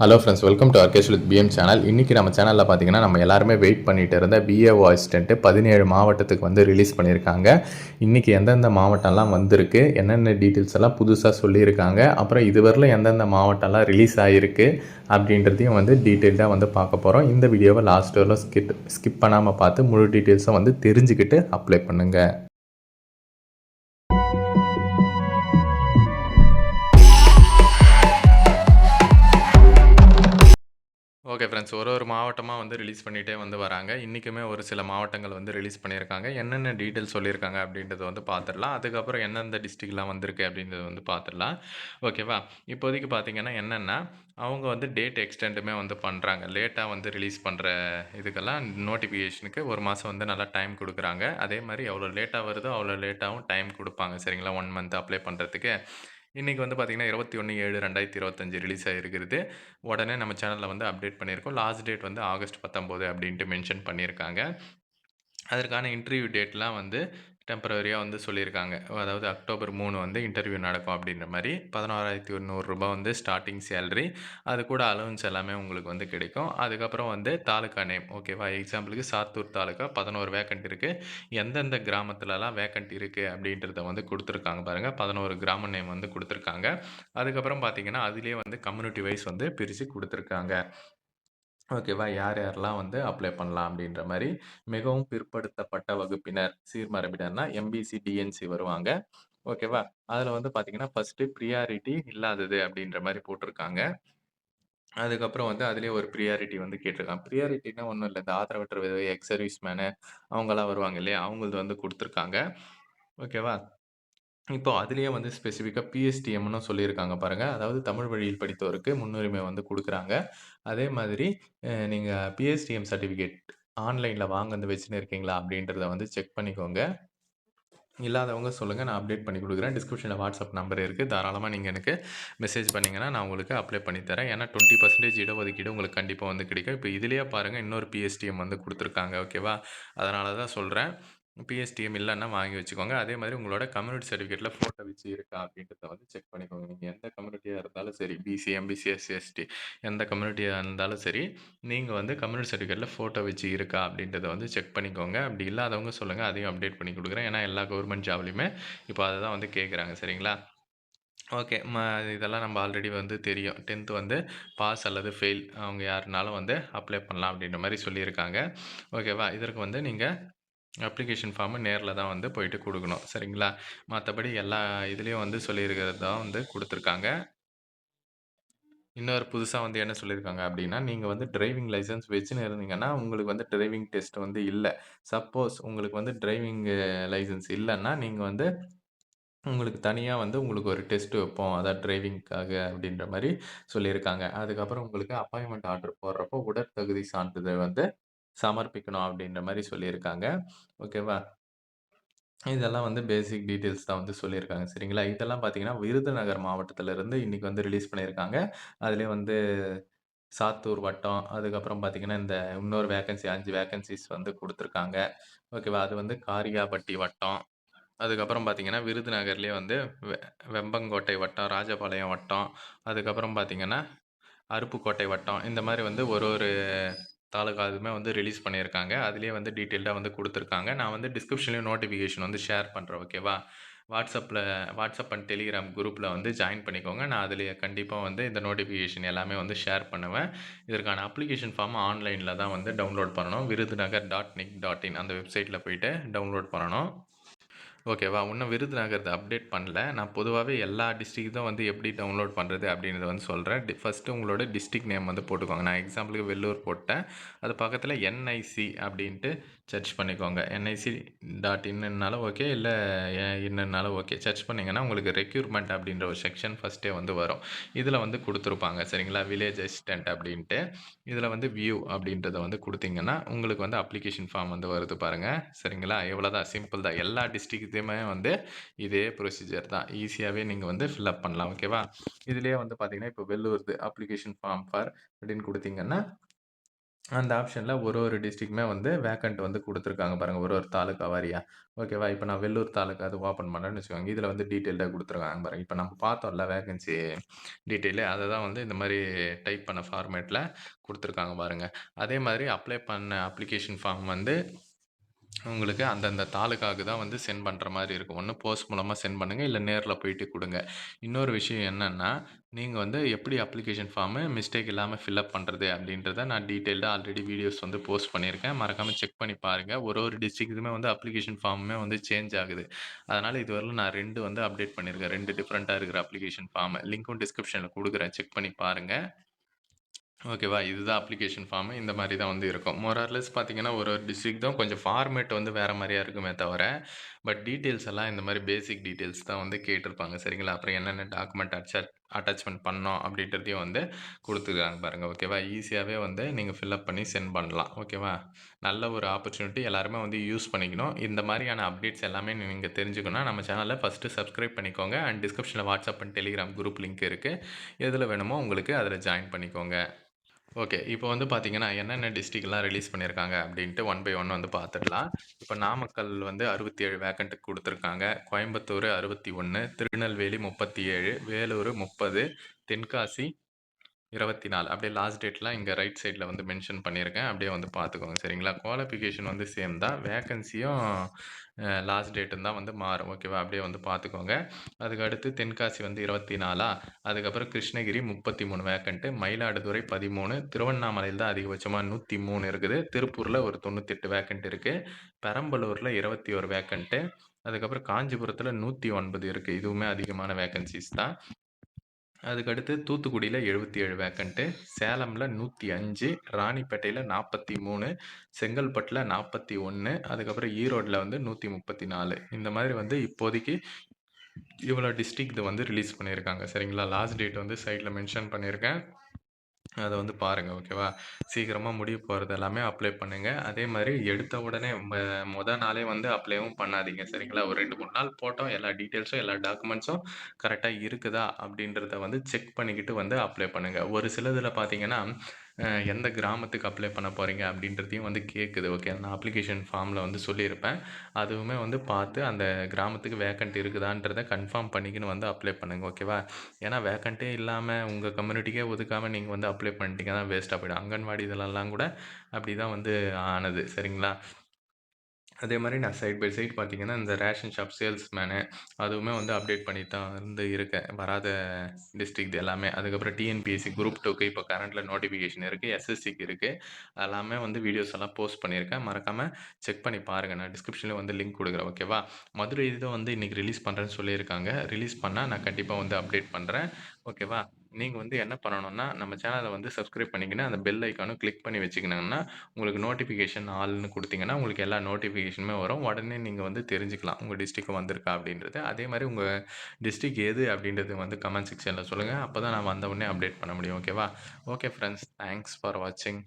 Hello friends welcome to ஆர்கேஷ் with PM channel இன்றைக்கி நம்ம சேனலில் பார்த்தீங்கன்னா நம்ம எல்லாருமே வெயிட் பண்ணிட்டு இருந்த பிஏஓ அசிஸ்டண்ட்டு பதினேழு மாவட்டத்துக்கு வந்து ரிலீஸ் பண்ணியிருக்காங்க. இன்றைக்கி எந்தெந்த மாவட்டம்லாம் வந்திருக்கு என்னென்ன டீட்டெயில்ஸ் எல்லாம் புதுசாக சொல்லியிருக்காங்க அப்புறம் இதுவரையில் எந்தெந்த மாவட்டம்லாம் ரிலீஸ் ஆகிருக்கு அப்படின்றதையும் வந்து டீட்டெயில்டாக வந்து பார்க்க போகிறோம் இந்த வீடியோவை லாஸ்ட் வரலாம் ஸ்கிப் ஸ்கிப் பண்ணாமல் பார்த்து முழு டீட்டெயில்ஸும் வந்து தெரிஞ்சுக்கிட்டு அப்ளை பண்ணுங்கள் ஓகே ஃப்ரெண்ட்ஸ் ஒரு ஒரு மாவட்டமாக வந்து ரிலீஸ் பண்ணிகிட்டே வந்து வராங்க. இன்றைக்குமே ஒரு சில மாவட்டங்கள் வந்து ரிலீஸ் பண்ணியிருக்காங்க. என்னென்ன டீட்டெயில் சொல்லியிருக்காங்க அப்படின்றத வந்து பார்த்துடலாம் அதுக்கப்புறம் எந்தெந்த டிஸ்ட்ரிக்ட்லாம் வந்திருக்கு அப்படின்றத வந்து பார்த்துடலாம் ஓகேவா இப்போதைக்கு பார்த்தீங்கன்னா என்னென்னா அவங்க வந்து டேட் எக்ஸ்டெண்டுமே வந்து பண்ணுறாங்க லேட்டாக வந்து ரிலீஸ் பண்ணுற இதுக்கெல்லாம் நோட்டிஃபிகேஷனுக்கு ஒரு மாதம் வந்து நல்லா டைம் கொடுக்குறாங்க. அதே மாதிரி எவ்வளோ லேட்டாக வருதோ அவ்வளோ லேட்டாகவும் டைம் கொடுப்பாங்க. சரிங்களா? ஒன் மந்த் அப்ளை பண்ணுறதுக்கு இன்றைக்கி வந்து பார்த்திங்கன்னா இருபத்தி ஒன்று ஏழு ரெண்டாயிரத்தி இருபத்தஞ்சி ரிலீஸ் ஆகிருக்கிறது உடனே நம்ம சேனலில் வந்து அப்டேட் பண்ணியிருக்கோம். லாஸ்ட் டேட் வந்து ஆகஸ்ட் பத்தொம்போது அப்படின்ட்டு மென்ஷன் பண்ணியிருக்காங்க. அதற்கான இன்டர்வியூ டேட்லாம் வந்து டெம்பரவரியாக வந்து சொல்லியிருக்காங்க. அதாவது அக்டோபர் மூணு வந்து இன்டர்வியூ நடக்கும் அப்படின்ற மாதிரி. பதினோராயிரத்தி நூறுரூபா வந்து ஸ்டார்டிங் சேலரி அது கூட அலவன்ஸ் எல்லாமே உங்களுக்கு வந்து கிடைக்கும். அதுக்கப்புறம் வந்து தாலுக்கா நேம் ஓகேவா எக்ஸாம்பிளுக்கு சாத்தூர் தாலுக்கா பதினோரு வேக்கண்ட் இருக்குது எந்தெந்த கிராமத்துலலாம் வேக்கண்ட் இருக்குது அப்படின்றத வந்து கொடுத்துருக்காங்க பாருங்கள் பதினோரு கிராம நேம் வந்து கொடுத்துருக்காங்க. அதுக்கப்புறம் பார்த்தீங்கன்னா அதுலேயே வந்து கம்யூனிட்டி வைஸ் வந்து பிரித்து கொடுத்துருக்காங்க. ஓகேவா யார் யாரெல்லாம் வந்து அப்ளை பண்ணலாம் அப்படின்ற மாதிரி மிகவும் பிற்படுத்தப்பட்ட வகுப்பினர் சீர்மரபினர்னா எம்பிசி டிஎன்சி வருவாங்க. ஓகேவா அதில் வந்து பார்த்தீங்கன்னா ஃபஸ்ட்டு ப்ரியாரிட்டி இல்லாதது அப்படின்ற மாதிரி போட்டிருக்காங்க அதுக்கப்புறம் வந்து அதுலேயே ஒரு ப்ரியாரிட்டி வந்து கேட்டிருக்காங்க ப்ரியாரிட்டினா ஒன்றும் இல்லை. இந்த ஆதரவற்ற விதவை எக்ஸ் சர்வீஸ் மேனு அவங்கெல்லாம் வருவாங்க இல்லையா? அவங்களது வந்து கொடுத்துருக்காங்க. ஓகேவா இப்போ அதுலேயே வந்து ஸ்பெசிஃபிக்காக பிஎஸ்டிஎம்னு சொல்லியிருக்காங்க பாருங்கள் அதாவது தமிழ் வழியில் படித்தவருக்கு முன்னுரிமை வந்து கொடுக்குறாங்க. அதே மாதிரி நீங்கள் பிஎஸ்டிஎம் சர்டிஃபிகேட் ஆன்லைனில் வாங்க வந்து வச்சுன்னு இருக்கீங்களா அப்படின்றத வந்து செக் பண்ணிக்கோங்க. இல்லாதவங்க சொல்லுங்கள் நான் அப்டேட் பண்ணி கொடுக்குறேன். டிஸ்கிரிப்ஷனில் வாட்ஸ்அப் நம்பர் இருக்குது தாராளமாக நீங்கள் எனக்கு மெசேஜ் பண்ணிங்கன்னா நான் உங்களுக்கு அப்ளை பண்ணித்தரேன் ஏன்னா டுவெண்ட்டி பர்சன்டேஜ் இடஒதுக்கீடு உங்களுக்கு கண்டிப்பாக வந்து கிடைக்கும். இப்போ இதுலேயே பாருங்கள் இன்னொரு பிஎஸ்டிஎம் வந்து கொடுத்துருக்காங்க. ஓகேவா அதனால தான் சொல்கிறேன் பிஎஸ்டிஎம் இல்லைன்னா வாங்கி வச்சுக்கோங்க. அதே மாதிரி உங்களோட கம்யூனிட்டி சர்டிஃபிகேட்டில் ஃபோட்டோ வச்சு இருக்கா அப்படின்றத வந்து செக் பண்ணிக்கோங்க. நீங்கள் எந்த கம்யூனிட்டியாக இருந்தாலும் சரி பிசி எம்பிசி எஸ்சி எஸ்டி எந்த கம்யூனிட்டியாக இருந்தாலும் சரி நீங்கள் வந்து கம்யூனிட்டி சர்டிஃபிகேட்டில் ஃபோட்டோ வச்சு இருக்கா அப்படின்றத வந்து செக் பண்ணிக்கோங்க. அப்படி இல்லாதவங்க சொல்லுங்கள் அதையும் அப்டேட் பண்ணி கொடுக்குறேன். ஏன்னா எல்லா கவர்மெண்ட் ஜாப்லையுமே இப்போ அதை தான் வந்து கேட்குறாங்க. சரிங்களா? ஓகே. ம இதெல்லாம் நம்ம ஆல்ரெடி வந்து தெரியும். டென்த்து வந்து பாஸ் அல்லது ஃபெயில் அவங்க யாருனாலும் வந்து அப்ளை பண்ணலாம் அப்படின்ற மாதிரி சொல்லியிருக்காங்க. ஓகேவா? இதற்கு வந்து நீங்கள் அப்ளிகேஷன் ஃபார்மு நேரில் தான் வந்து போயிட்டு கொடுக்கணும். சரிங்களா? மற்றபடி எல்லா இதுலேயும் வந்து சொல்லியிருக்கிறது தான் வந்து கொடுத்துருக்காங்க. இன்னொரு புதுசாக வந்து என்ன சொல்லியிருக்காங்க அப்படின்னா நீங்கள் வந்து டிரைவிங் லைசன்ஸ் வச்சுன்னு இருந்தீங்கன்னா உங்களுக்கு வந்து டிரைவிங் டெஸ்ட் வந்து இல்லை. சப்போஸ் உங்களுக்கு வந்து டிரைவிங் லைசன்ஸ் இல்லைன்னா நீங்கள் வந்து உங்களுக்கு தனியாக வந்து உங்களுக்கு ஒரு டெஸ்ட் வைப்போம். அதான் டிரைவிங்க்காக அப்படின்ற மாதிரி சொல்லியிருக்காங்க. அதுக்கப்புறம் உங்களுக்கு அப்பாயின்மெண்ட் ஆர்டர் போடுறப்போ உடற்தகுதி சான்றிதழ் வந்து சமர்ப்பிக்கணும் அப்படின்ற மாதிரி சொல்லியிருக்காங்க. ஓகேவா? இதெல்லாம் வந்து பேசிக் டீட்டெயில்ஸ் தான் வந்து சொல்லியிருக்காங்க. சரிங்களா? இதெல்லாம் பார்த்தீங்கன்னா, விருதுநகர் மாவட்டத்திலருந்து இன்னைக்கு வந்து ரிலீஸ் பண்ணியிருக்காங்க. அதிலே வந்து சாத்தூர் வட்டம், அதுக்கப்புறம் பார்த்தீங்கன்னா, இந்த இன்னொரு வேக்கன்சி அஞ்சு வேக்கன்சிஸ் வந்து கொடுத்துருக்காங்க ஓகேவா? அது வந்து காரியாபட்டி வட்டம். அதுக்கப்புறம் பார்த்தீங்கன்னா, விருதுநகர்லேயே வந்து வெ வெம்பங்கோட்டை வட்டம், ராஜபாளையம் வட்டம், அதுக்கப்புறம் பார்த்தீங்கன்னா, அருப்புக்கோட்டை வட்டம். இந்த மாதிரி வந்து ஒரு ஒரு தாலுகா அதுமே வந்து ரிலீஸ் பண்ணியிருக்காங்க. அதுலேயே வந்து டீட்டெயில்டாக வந்து கொடுத்துருக்காங்க நான் வந்து டிஸ்கிரிப்ஷன்லேயும் நோட்டிஃபிகேஷன் வந்து ஷேர் பண்ணுறேன் ஓகேவா? வாட்ஸ்அப்பில் வாட்ஸ்அப் அண்ட் டெலிகிராம் குரூப்பில் வந்து ஜாயின் பண்ணிக்கோங்க. நான் அதிலேயே கண்டிப்பாக வந்து இந்த நோட்டிஃபிகேஷன் எல்லாமே வந்து ஷேர் பண்ணுவேன். இதற்கான அப்ளிகேஷன் ஃபார்ம் ஆன்லைனில் தான் வந்து டவுன்லோட் பண்ணணும். Virudhunagar dot nic dot in அந்த வெப்சைட்டில் போயிட்டு டவுன்லோட் பண்ணணும். ஓகேவா? இன்னும் விருதுநகர்த அப்டேட் பண்ணல. நான் பொதுவாகவே எல்லா டிஸ்ட்ரிக்ட் தான் வந்து எப்படி டவுன்லோட் பண்ணுறது அப்படின்றத வந்து சொல்கிறேன் டி ஃபஸ்ட்டு உங்களோட டிஸ்ட்ரிக்ட் நேம் வந்து போட்டுக்கோங்க. நான் எக்ஸாம்பிளுக்கு வெள்ளூர் போட்டேன். அது பக்கத்தில் என்ஐசி அப்படின்ட்டு சர்ச் பண்ணிக்கோங்க. என்ஐசி டாட் இன்னுனாலும் ஓகே, இல்லை எ இன்னுனாலும் ஓகே. சர்ச் பண்ணீங்கன்னா, உங்களுக்கு ரெக்யூர்மெண்ட் அப்படின்ற ஒரு செக்ஷன் ஃபர்ஸ்ட்டே வந்து வரும். இதில் வந்து கொடுத்துருப்பாங்க சரிங்களா? வில்லேஜ் அசிஸ்டன்ட் அப்படின்ட்டு. இதில் வந்து வியூ அப்படின்றத வந்து கொடுத்தீங்கன்னா உங்களுக்கு வந்து அப்ளிகேஷன் ஃபார்ம் வந்து வருது பாருங்கள் சரிங்களா? இவ்வளோதான் சிம்பிள் தான். எல்லா டிஸ்ட்ரிக்ட்டுமே வந்து இதே ப்ரொசீஜர் தான். ஈஸியாகவே நீங்கள் வந்து ஃபில் அப் பண்ணலாம். ஓகேவா? இதுலேயே வந்து பார்த்தீங்கன்னா, இப்போ வெள்ளூர்து அப்ளிகேஷன் ஃபார்ம் ஃபார் அப்படின்னு கொடுத்தீங்கன்னா அந்த ஆப்ஷனில் ஒரு ஒரு டிஸ்ட்ரிக்ட்மே வந்து வேக்கண்ட் வந்து கொடுத்துருக்காங்க பாருங்கள் ஒரு ஒரு தாலுக்கா வாரியா. ஓகேவா? இப்போ நான் வெள்ளூர் தாலுக்கா அது ஓப்பன் பண்ணுறேன்னு வச்சுக்கோங்க. இதில் வந்து டீட்டெயிலாக கொடுத்துருக்காங்க பாருங்கள் இப்போ நம்ம பார்த்தோம்ல வேகன்சி டீட்டெயிலு அதை தான் வந்து இந்த மாதிரி டைப் பண்ண ஃபார்மேட்டில் கொடுத்துருக்காங்க பாருங்கள் அதே மாதிரி அப்ளை பண்ண அப்ளிகேஷன் ஃபார்ம் வந்து உங்களுக்கு அந்தந்த தாலுகாவுக்கு தான் வந்து சென்ட் பண்ணுற மாதிரி இருக்கும். ஒன்று போஸ்ட் மூலமாக சென்ட் பண்ணுங்கள் இல்லை நேரில் போயிட்டு கொடுங்க இன்னொரு விஷயம் என்னென்னா நீங்கள் வந்து எப்படி அப்ளிகேஷன் ஃபார்மு மிஸ்டேக் இல்லாமல் ஃபில் அப் அப்படின்றத நான் டீட்டெயில்டாக ஆல்ரெடி வீடியோஸ் வந்து போஸ்ட் பண்ணியிருக்கேன். மறக்காமல் செக் பண்ணி பாருங்கள் ஒரு ஒரு டிஸ்ட்ரிக்ட்டுமே வந்து அப்ளிகேஷன் ஃபார்முமே வந்து சேஞ்ச் ஆகுது. அதனால் இதுவரையிலும் நான் ரெண்டு வந்து அப்டேட் பண்ணியிருக்கேன். ரெண்டு டிஃப்ரெண்ட்டாக இருக்கிற அப்ளிகேஷன் ஃபார்மை லிங்க்கும் டிஸ்கிரிப்ஷனில் கொடுக்குறேன் செக் பண்ணி பாருங்கள் ஓகேவா? இதுதான் அப்ளிகேஷன் ஃபார்மு. இந்த மாதிரி தான் வந்து இருக்கும். மோர் பார்த்தீங்கன்னா, ஒரு ஒரு டிஸ்ட்ரிக்ட்டும் கொஞ்சம் ஃபார்மேட் வந்து வேறு மாதிரியாக இருக்குமே தவிர, பட் டீட்டெயில்ஸ் எல்லாம் இந்த மாதிரி பேசிக் டீட்டெயில்ஸ் தான் வந்து கேட்டிருப்பாங்க. சரிங்களா? அப்புறம் என்னென்ன டாக்குமெண்ட் அச்சா அட்டாச்மெண்ட் பண்ணோம் அப்படின்றதையும் வந்து கொடுத்துருக்காங்க பாருங்கள் ஓகேவா? ஈஸியாகவே வந்து நீங்கள் ஃபில் அப் பண்ணி சென்ட் பண்ணலாம். ஓகேவா? நல்ல ஒரு ஆப்பர்ச்சுனிட்டி எல்லாருமே வந்து யூஸ் பண்ணிக்கணும். இந்த மாதிரியான அப்டேட்ஸ் எல்லாமே நீங்கள் தெரிஞ்சுக்கணும்னா, நம்ம சேனலில் ஃபஸ்ட்டு சப்ஸ்கிரைப் பண்ணிக்கோங்க. அண்ட் டிஸ்கிரிப்ஷனில் WhatsApp and Telegram group link இருக்குது எதில் வேணுமோ உங்களுக்கு அதில் ஜாயின் பண்ணிக்கோங்க. ஓகே. இப்போ வந்து பார்த்தீங்கன்னா, என்னென்ன டிஸ்ட்ரிக்ட்லாம் ரிலீஸ் பண்ணியிருக்காங்க அப்படின்ட்டு ஒன் பை ஒன் வந்து பார்த்துடலாம். இப்போ நாமக்கல் வந்து 67 வேக்கன்ட் குடுத்துருக்காங்க. கோயம்புத்தூர் 61, திருநெல்வேலி 37, வேலூர் 30, தென்காசி 24 அப்படியே லாஸ்ட் டேட்லாம் இங்கே ரைட் சைடில் வந்து மென்ஷன் பண்ணியிருக்கேன். அப்படியே வந்து பார்த்துக்கோங்க. சரிங்களா? குவாலிஃபிகேஷன் வந்து சேம் தான். வேக்கன்சியும் லாஸ்ட் டேட்டும் தான் வந்து மாறும். ஓகேவா? அப்படியே வந்து பார்த்துக்கோங்க. அதுக்கு அடுத்து தென்காசி வந்து 24 அதுக்கப்புறம் கிருஷ்ணகிரி முப்பத்தி மூணு வேக்கண்ட்டு மயிலாடுதுறை பதிமூணு திருவண்ணாமலையில் தான் அதிகபட்சமாக நூற்றி மூணு இருக்குது. திருப்பூரில் ஒரு 98 வேக்கன்ட் இருக்கு. பெரம்பலூர்ல 21 வேக்கன்ட், அதுக்கப்புறம் காஞ்சிபுரத்தில் நூற்றி ஒன்பது இருக்குது இதுவுமே அதிகமான வேக்கன்சிஸ் தான். அதுக்கடுத்து தூத்துக்குடியில் எழுபத்தி ஏழு வேக்கன்ட்டு சேலமில் நூற்றி அஞ்சு ராணிப்பேட்டையில் நாற்பத்தி மூணு செங்கல்பட்டில் நாற்பத்தி ஒன்று அதுக்கப்புறம் ஈரோட்டில் வந்து 134. இந்த மாதிரி வந்து இப்போதைக்கு இவ்வளோ டிஸ்ட்ரிக்ட் வந்து ரிலீஸ் பண்ணியிருக்காங்க. சரிங்களா? லாஸ்ட் டேட் வந்து சைட்டில் மென்ஷன் பண்ணியிருக்கேன். அதை வந்து பாருங்கள் ஓகேவா? சீக்கிரமாக முடிய போகிறது எல்லாமே அப்ளை பண்ணுங்கள் அதே மாதிரி எடுத்த உடனே ம நாளே வந்து அப்ளைவும் பண்ணாதீங்க. சரிங்களா? ஒரு 2, 3 நாள் போட்டோம். எல்லா டீட்டெயில்ஸும், எல்லா டாக்குமெண்ட்ஸும் கரெக்டாக இருக்குதா அப்படின்றத வந்து செக் பண்ணிக்கிட்டு வந்து அப்ளை பண்ணுங்கள் ஒரு சிலதில் பார்த்தீங்கன்னா, எந்த கிராமத்துக்கு அப்ளை பண்ண போகிறீங்க அப்படின்றதையும் வந்து கேட்குது. ஓகே. நான் அப்ளிகேஷன் ஃபார்மில் வந்து சொல்லியிருப்பேன். அதுவுமே வந்து பார்த்து அந்த கிராமத்துக்கு வேக்கண்ட் இருக்குதான்றத கன்ஃபார்ம் பண்ணிக்கின்னு வந்து அப்ளை பண்ணுங்கள் ஓகேவா? ஏன்னா வேக்கண்ட்டே இல்லாமல் உங்கள் கம்யூனிட்டிக்கே ஒதுக்காமல் நீங்கள் வந்து அப்ளை பண்ணிட்டீங்கன்னா வேஸ்ட்டாக போயிடும். அங்கன்வாடி இதெல்லாம் கூட அப்படி தான் வந்து ஆனது. சரிங்களா? அதே மாதிரி நான் சைட் பை சைட் பார்த்தீங்கன்னா, இந்த ரேஷன் ஷாப் சேல்ஸ்மேனு அதுவுமே வந்து அப்டேட் பண்ணி தான் வந்து இருக்கேன். வராத டிஸ்ட்ரிக்ட் எல்லாமே. அதுக்கப்புறம் டிஎன்பிஎஸ்சி குரூப் டூக்கு இப்போ கரண்ட்டில் நோட்டிஃபிகேஷன் இருக்குது எஸ்எஸ்சிக்கு இருக்குது எல்லாமே வந்து வீடியோஸ் எல்லாம் போஸ்ட் பண்ணியிருக்கேன். மறக்காமல் செக் பண்ணி பாருங்க. நான் டிஸ்கிரிப்ஷனில் வந்து லிங்க் கொடுக்குறேன் ஓகேவா? மதுரை இதை வந்து இன்றைக்கி ரிலீஸ் பண்ணுறேன்னு சொல்லியிருக்காங்க. ரிலீஸ் பண்ணால் நான் கண்டிப்பாக வந்து அப்டேட் பண்ணுறேன் ஓகேவா? நீங்க வந்து என்ன பண்ணணும்னா, நம்ம சேனலை வந்து சப்ஸ்கிரைப் பண்ணிக்கின்னு, அந்த பெல் ஐகானும் கிளிக் பண்ணி வச்சுக்கினாங்கன்னா உங்களுக்கு நோட்டிஃபிகேஷன் ஆள்னு கொடுத்தீங்கன்னா உங்களுக்கு எல்லா நோட்டிஃபிகேஷனுமே வரும். உடனே நீங்கள் வந்து தெரிஞ்சுக்கலாம். உங்கள் டிஸ்ட்ரிக்ட் வந்திருக்கா அப்படின்றது. அதே மாதிரி உங்கள் டிஸ்ட்ரிக் எது அப்படின்றது வந்து கமெண்ட் செக்ஷனில் சொல்லுங்கள் அப்போ தான் நான் வந்த உடனே அப்டேட் பண்ண முடியும். ஓகேவா? ஓகே ஃப்ரெண்ட்ஸ் தேங்க்ஸ் ஃபார் வாட்சிங்.